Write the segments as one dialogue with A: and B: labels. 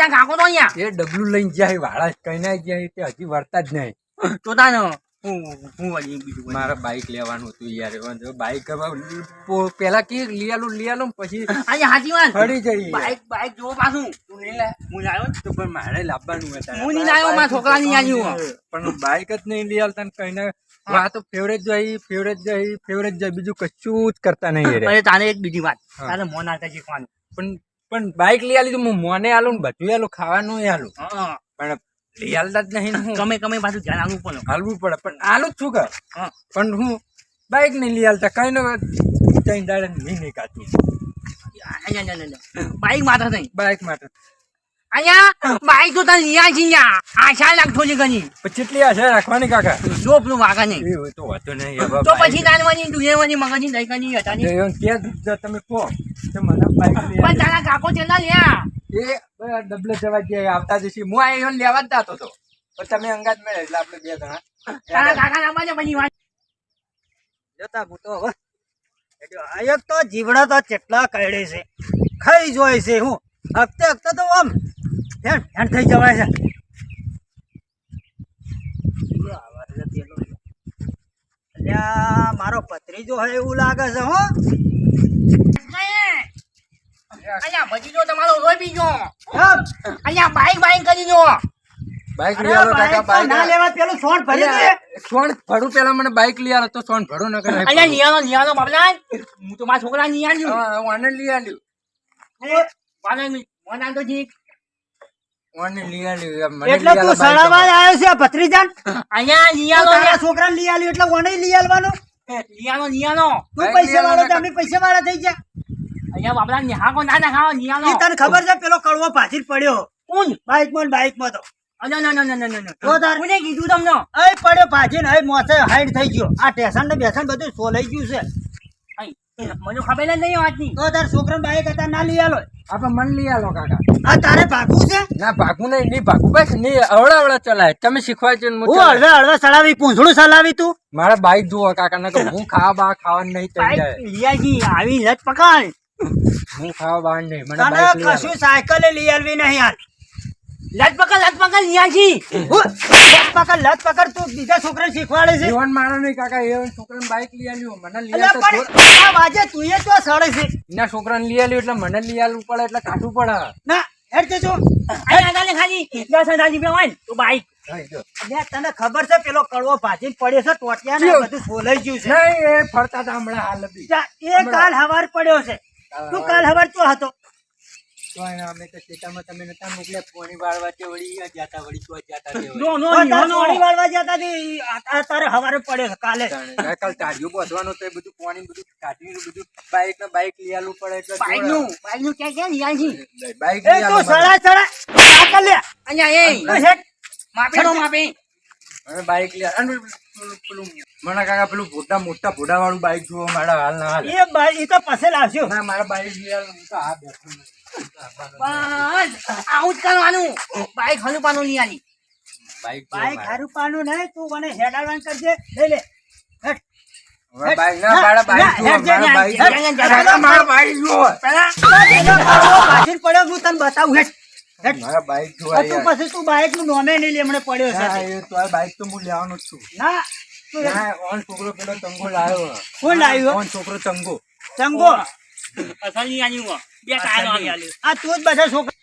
A: ત્યાં કાકો તો અહીંયા.
B: એ ડબલું લઈને જાય વાળા કઈ ના જાય તે હજી વળતા જ નહીં.
A: તો તાન હું હું બીજું
B: મારે બાઈક લેવાનું હતું યાર બાઈક પેલા કે લઈ આલું પછી
A: અહીંયા હાચી વાત.
B: ફરી જઈ
A: બાઈક બાઈક જો પાછું.
B: તું નહીં લે.
A: હું આવ્યો
B: તો પણ મારે લાવવાનું હતા
A: હું નહીં આવ્યો મારા છોકરાની આવ્યું
B: પણ બાઈક જ નહીં લઈ આવતા ને કઈ ના. આ તો ફેવરેટ જાય ફેવરેટ જાય ફેવરેટ જાય બીજું કશું જ કરતા નહીં
A: તારે એક બીજી વાત.
B: હા.
A: તારે મોન આવતા શીખવાનું.
B: પણ પણ બાઇક લઈ આલી તો હું મોને આલું ને બધું આલું ખાવાનું આલું. પણ લઈ આલતા જ નહીં
A: કમે કમે પાછું ધ્યાન આલવું પડે.
B: હાલવું પડે પણ આલું જ છું
A: હા.
B: પણ હું બાઈક નહીં લઈ આલતા કઈ નો કઈ દાડે નહીં
A: અહીંયા. બાઈક માથે નહીં.
B: બાઈક માટે
A: અહીંયા બાઈક તો તારે લીયા છે આશા લાગતો છે ઘણી?
B: પણ આશા રાખવાની કાકા.
A: જો પેલું વાગા નહીં.
B: તો વાંધો નહીં.
A: તો પછી તાનવાની દુનિયાવાની મગજની હતા
B: તમે કહો. તો મને
A: પણ તારા કાકો છે ના લ્યા.
B: એ ડબલે જવા દે આવતા જશે હું આ એને લેવા જ જતો હતો. પણ તમે અંગાત મળે એટલે આપણે બે જણા.
A: તારા કાકા ના બાજુ પછી વાત.
C: જતા હું તો હવે. તો જીવડા તો કેટલા કરડે છે. ખાઈ જોય છે હું. હકતે હકતે તો આમ હેણ થઈ જવાય છે. મારો પત્રીજો હોય એવું લાગે છે હો.
A: અહીંયા ભજી તમારો રોઈ બીજો. અહીંયા બાઈક બાઈક કરી જો
B: બાઈક લઈ આલો કાકા
C: બાઈક ના લેવા પેલું સોન ભરી દે
B: સોન ભરું પેલા મને બાઈક લઈ આલો તો સોણ ભરું ન કરે
A: અહીંયા નિયાનો નિયાનો બાબલા હું તો મારા છોકરા નિયાન્યું
B: આને લઈ આલ્યું.
A: વાલે મોના તો જી
B: આને લઈ આલ્યું મને
C: એટલે તું
B: બાઈક
C: આવ્યો છે ભત્રીજાન?
A: અહીંયા નિયાનો
C: તારા છોકરાને લઈ આલ્યું એટલે ઓને લઈ આલવાનું?
A: નિયાનો નિયાનો
C: તું પૈસા વાળો
B: આલવાના
C: તમે પૈસા વાળા થઈ ગયા.
A: અહીંયા બાબલા નિહાકો ના ના ખાઓ
C: તને ખબર છે પેલો કડવો પાછી પડ્યો?
A: કોણ
C: બાઈકમાં બાઈકમાં તો
A: કીધું તમને?
C: પડ્યો પાછી ને મોસે હાઈડ થઈ ગયો. આ ટેશન ને બેસન બધું સોલાઈ ગયું છે.
A: મને ખબર જ નહીં વાતની.
C: તો તાર છોકરા બાઈક હતા ના લઈ આલો.
B: આપણે મન લઈ આલો કાકા.
C: આ તારે ભાગવું છે?
B: ના ભાગવું નહીં નહીં ભાગવું. બસ નહીં અવળા અવળા ચલાય. તમે શીખવા છે હું
C: અડધા અડધા સલાવી પૂંછડું ચલાવી તું?
B: મારા બાઈક જુઓ કાકા ને હું ખાવા બા ખાવાનું નહીં થઈ જાય
A: લિયાજી આવી લત પકડ.
B: હું ખાવા બા નહીં મને.
C: કશું સાયકલે લઈ આલવી નહીં હાલ.
A: લટ પકડ લત પકડ
C: નિયાજી. લત પકડ લત પકડ તું બીજા છોકરાને શીખવાડે છે.
B: જીવન મારો નહીં કાકા. એ છોકરાને બાઈક લઈ આલ્યો. મને લઈ
C: અલ્યા તો આ વાજે તું એ તો સડે છે?
B: એના છોકરાને લઈ આલ્યો એટલે મને લઈ આલવું પડે એટલે કાઢવું પડે.
C: ના હેડ જજો
A: અહીંયા તાલે ખાલી. દસ હજાર રૂપિયા હોય ને તો બાઈક
C: તને ખબર છે પેલો કડવો ભાજી પડ્યો છે ટોટિયા ને બધું સોલાઈ ગયું છે.
B: નહીં એ ફરતા હતા હમણાં હાલ બી.
C: જા, એ કાલ હવાર પડ્યો છે. તું કાલ હવાર તો હતો?
B: તો અમે તો ખેતરમાં તમે નતા મોકલ્યા પોણી વાળવા તે વળી જાતા વળી તો જાતા તે
A: નો નો
C: તો તાર
A: નિહાનો
C: પાણી વાળવા જતા હતી, આ- આ તારે હવારે પડ્યો કાલે.
B: કાલ તાળીઓ બાંધવાનું તો એ બધું પાણી બધું કાઢીને બધું બાઈક ને બાઈક લઈ આલવું પડે એટલે
A: બાઈકનું બાઈકનું ક્યાં ક્યાં લિયાજી
B: બાઈક લઈ
C: તું
B: આલો
C: સડા સડા આ લે.
A: અહીંયા એ
C: તું હેડ.
A: માપે તો માપે.
B: હવે બાઈક અને પેલું મને કાકા પેલું મોટા મોટા ભોડા વાળું બાઈક જોવો મારા હાલ ના હાલ.
C: એ તો પાસે લાવશું.
B: ના મારા બાઈક લઈ હું તો આ બેઠો નહીં.
A: બસ આવું જ કરવાનું. બાઈક હલુપાનું લિયાની
B: બાઈક જુઓ
C: બાઈક
B: મારા.
C: હારું પાનું નહીં તું મને હેડાડવાન કરજે. લઈ લે. હેડ.
B: બાઈક ના બાઈક મારા બાઈક બાઈક
C: પાછળ પડ્યો હું તને બતાવું. હેડ. હેડ.
B: મારા બાઈક
C: તું. પછી તું બાઈકનું નોમે નહીં લેમણે પડ્યો છે.
B: તો બાઈક તો હું લેવાનો જ છું.
C: ના
B: ઓન છોકરો પેલો તંગો લાવ્યો.
C: કોણ લાવ્યો?
B: ઓન છોકરો તંગો
C: ચંગો?
A: અસલ લિયાની હું બે કાયનો આવી આલ્યું
C: આ તું જ બધા છોકરા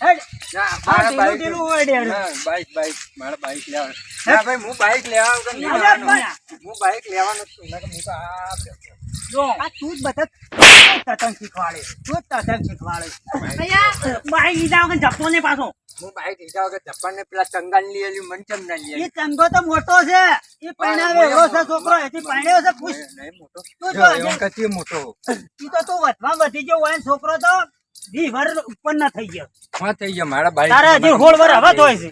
C: હેડ.
B: ના. ના, ના
A: લીધા ને પાછો
B: હું બાઈક લીધા વગર ને પેલા ચંગા લઈ આલ્યું મને કેમ ના લઈ
C: ચંગો તો મોટો છે એ પહેણાવે એવો છે છોકરો એથી પહેણ્યો છે પૂછ
B: નહીં
C: તું
B: જો,
C: જો,
B: એમ
C: જે-
B: કતી મોટો.
C: ઈ તો તું વધવા વધી ગયો હોય છોકરો તો વર ઉપર ના થઈ ગયો.
B: હા થઈ ગયો. મારા બાઈક
C: તારે હજી હોળ વર હવા તો છે.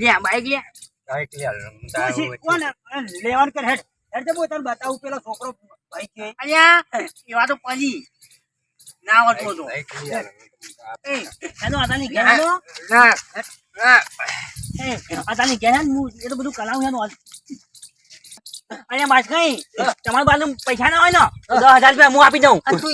A: લે બાઈક લે
B: બાઈક લઈ આલ્યું. હું તો
C: તું
B: આવું
C: શી- કોણ લેવાનું કર હેડ. હેડ જબો તને બતાવું પેલો છોકરો ભાઈ કે.
A: એવા તો પડી ના
B: બાઈક લઈ
A: એ એનો આદાની ઘેર નો
B: ના
A: એ આદાની ઘેર હું એ તો બધું કલાવું એનું અહીંયા બાસ કઈ? તમારી બાજુ પૈસા ના હોય ને દસ હજાર રૂપિયા હું આપી દઉં.
C: તું.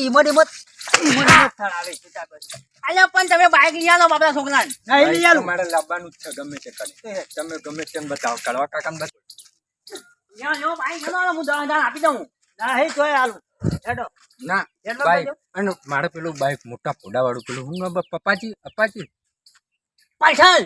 A: અલ્યા પણ તમે બાઈક લઈ આલો બાપડા છોકરાને.
C: નહીં લઈ આલું
B: મારે લાવવાનું જ છે ગમે તે કરે. તમે ગમે તેમ બતાવો કડવા કાકા બતાવો.
A: બાઈક હું દસ હજાર આપી દઉં.
C: નહીં તોય આલું
B: ના બાઈક. અને મારે પેલું બાઈક મોટા ફોડા વાળું પેલું હું? પપ્પાજી અપાજી
A: પૈસા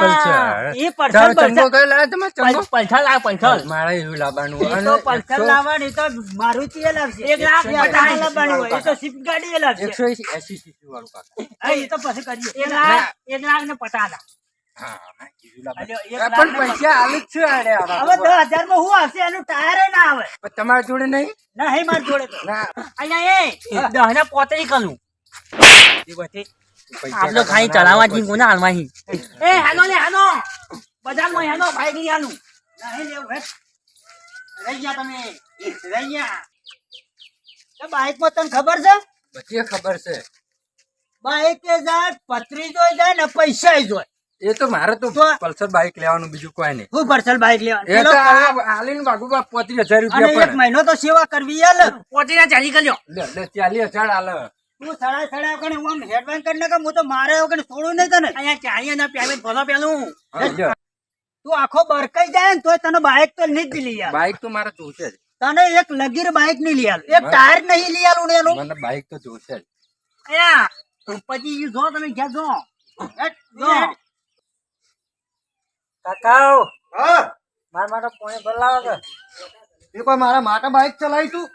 B: પલ્સર.
C: ઈ પર્સન
B: ચાલો,
C: પર્સન.
B: ચંગો કયો લાવે તમારે ચંગો?
A: પૈસા લાવ પૈસા
B: મારે એવું લાવવાનું અને
C: તો પલ્સર લાવવાની તો મારુતિ એ લાવશે.
A: એક લાખ
C: એકસો
A: પચાસ
C: પચાસ હોય. એ તો સ્વિફ્ટ ગાડી એ લાવશે.
B: એકસો એંસી એંસી વાળું કાકા.
C: એ તો પછી કરીએ.
A: એક લાખ એક લાખ ને પચાસ લાખ.
B: હા, હા, એવું લાવવાનું.
C: અલ્યો, એક
B: આ
C: લાખ
B: પણ પૈસા આલે જ છે
C: હવે દસ હજારમાં શું હશે એનું ટાયર ના આવે.
B: પણ તમારા જોડે નહીં?
C: નહીં મારી જોડે પોતે
B: ના.
A: અહીંયા એ દસ ને પોતરી કરું
C: એ બધી.
B: પૈસા
A: તો ખાઈ ચલાવવા જી કોને હાલવાહી એ હાલો લે હાલો. બજારમાં હાલો ભાઈ લઈ આલું
C: નહીં લેવું હે.
A: રહી ગયા તમે. રહી ગયા.
C: બાઈક બાઈકમાં તને ખબર છે?
B: બધી ખબર છે.
C: બાઈક એ જાય પતરી જોઈ જાય ને પૈસા જોઈ.
B: એ તો મારે તો પલ્સર બાઈક લેવાનું બીજું કોઈ નહીં.
C: હું પલ્સર બાઈક લેવાનું
B: એ તો આલીન બાગુ બા પોત્રીસ હજાર
C: અને
B: રૂપિયા
C: એક મહિનો તો સેવા કરવી
A: પોતરી ના ચાલી ગયો
B: લે લે ચાલીસ હજાર આલે.
C: તું સડા સડા વગર હું આમ હેડવાન કરી નાખે હું તો મારે વગર છોડું નહીં તને.
A: અહીંયા ચાલી અને પેમેન્ટ ભલો પેલું.
C: તું આખો બરકાઈ જાય ને તોય તને બાઈક તો નહીં જ લઈ
B: બાઈક તો મારે જોશે જ.
C: તને એક લગીર બાઇક નહીં લઈ આલ. એક ટાયર નહીં લઈ આલું ને એનું
B: મને બાઈક તો જોશે જ.
A: અહીંયા પછી જો તમે ક્યાં જો.
C: કાકાઓ.
D: હા.
C: મારા માટે પોણી ભરલાવો કે.
D: એ કોઈ મારા માટે બાઈક ચલાવી તું?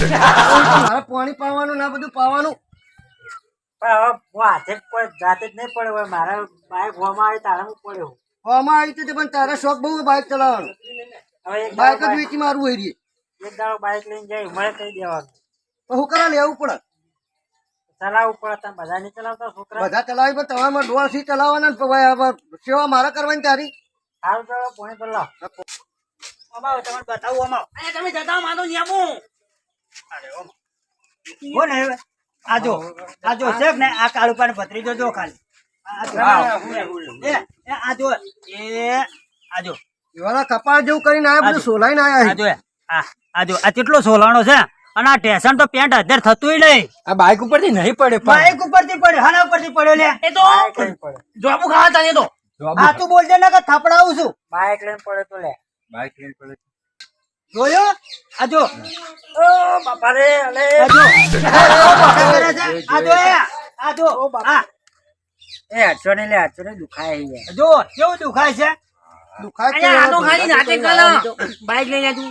D: મારે પાણી પાવાનું ના બધું પાવાનું.
C: હાથે જાતે જ નહીં પડે હવે મારા બાઈક હોમાં આવી તારા હું પડ્યો
D: આમાં આવી હતી પણ તારા શોખ બહુ બાઈક ચલાવવાનો.
C: હવે એક
D: બાઈક જ વેચી મારવું હોય રહી
C: એક દાડો બાઈક લઈને જાય મળે કહી દેવાનું?
D: તો હું કરા લેવું પડે
C: ચલાવવું પડે તમે બધા નહીં ચલાવતા છોકરા?
D: બધા ચલાવી પણ તમારે ડોળથી ચલાવવાના ને ભાઈ હવે સેવા મારે કરવાની તારી.
C: સારું ચાલો પોણી ભરલાવ અમાવ તમને બતાવું અમાવ
A: તમે જતા માનો નિયમો
C: કોણ હે આજો આજો છે ને આ કાળુ પાને ભત્રીજો જો ખાલી. આ જો. એ એ આજો એ આજો
D: એવાના કપાળ જેવું કરીને આયા બધું સોલાઈને આયા
C: આજો આ આ કેટલો સોલાણો છે? અને આ ટેશન તો પેન્ટ અધેર થતું નહીં.
B: આ બાઈક ઉપરથી નહીં પડે.
C: બાઈક ઉપરથી પડે હાના ઉપરથી પડ્યો લે.
A: એ તો જોબુ ખાવા તને તો.
B: જવાબ
C: તું બોલજે ને કે થપડાવું છું.
B: બાઇક લઈને પડે તો લે. બાઈક લઈને પડે
C: જોયો? આજો.
A: ઓ બાપા રે અલે.
C: આજો. આજો આજો. ઓ બાપા.
A: એ આઠસો ને લે આઠસો ને દુખાય
C: જો કેવું દુખાય છે?
D: દુખાય
A: છે આનો
D: તો
A: ખાલી નાટક કર બાઈક લઈને તું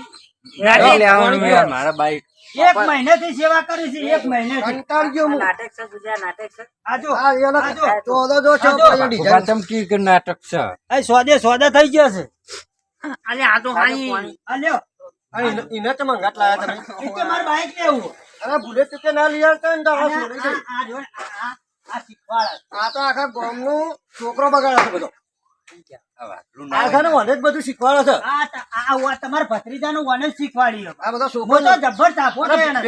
B: બાઈક લેવાનું યાર મારા બાઈક.
C: એક મહિનેથી સેવા કરી છે એક મહિનાથી.
D: કંટાળી ગયો હું.
A: નાટક છે સુજા નાટક છે.
C: આજો
D: આ એનો
C: આજો.
D: ચોદો જો છો. ડિઝાઇન.
B: ચમકી કે નાટક છે.
C: એ સોદે સોદા થઈ ગયો છે.
A: અલે આ તો ખાલી
C: આ લાયા
D: તમે
C: કે મારે બાઈક લેવું
D: અરે ભૂલે ચૂકે ના લઈ આવતા ને તો આ
C: અને આ-
D: સોરી ગઈ.
C: આ જો આ- આ- આ
D: આ તો આખા ગામનું છોકરો બગાડે છે બધો
B: આ વાટલું ના
D: આ છે ને મને જ બધું શીખવાડે છે
C: આ ત- ભત્રીજા નું તમારા જ શીખવાડી
D: આ બધો
C: હું તો જબ્બર તાપો છે એને.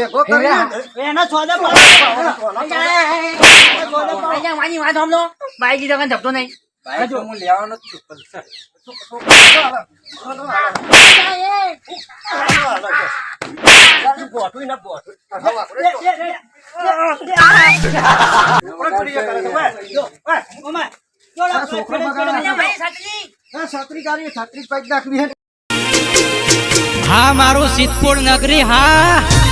A: વાત બાઈક લીધો કાંઈ નહીં
B: બાઈક હું લેવાનો જ છું પલ્સર
E: હા મારું સિદ્ધપુર નગરી હા.